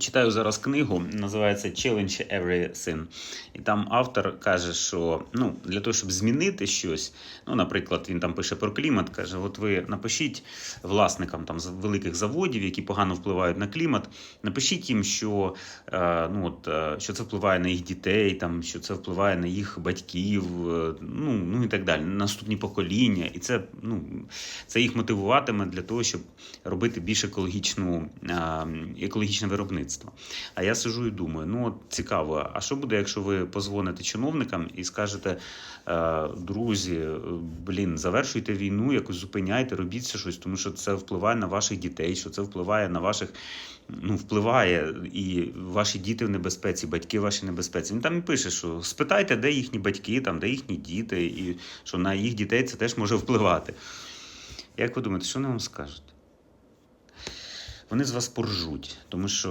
Читаю зараз книгу, називається Challenge Every Sin. І там автор каже, що ну, для того, щоб змінити щось, ну, наприклад, він там пише про клімат, каже: от ви напишіть власникам там великих заводів, які погано впливають на клімат, напишіть їм, що, е, ну, от, е, що це впливає на їх дітей, там, що це впливає на їх батьків, е, ну, ну і так далі, наступні покоління. І це, ну, це їх мотивуватиме для того, щоб робити більш екологічну, екологічне виробництво. А я сижу і думаю: ну цікаво, а що буде, якщо ви позвоните чиновникам і скажете, е, друзі, е, блін, завершуйте війну, якось зупиняйте, робіть щось, тому що це впливає на ваших дітей, що це впливає на ваших. Ну, впливає, і ваші діти в небезпеці, батьки ваші в небезпеці. Він там і пише, що спитайте, де їхні батьки, там, де їхні діти, і що на їх дітей це теж може впливати. Як ви думаєте, що вони вам скажуть? Вони з вас поржуть, тому що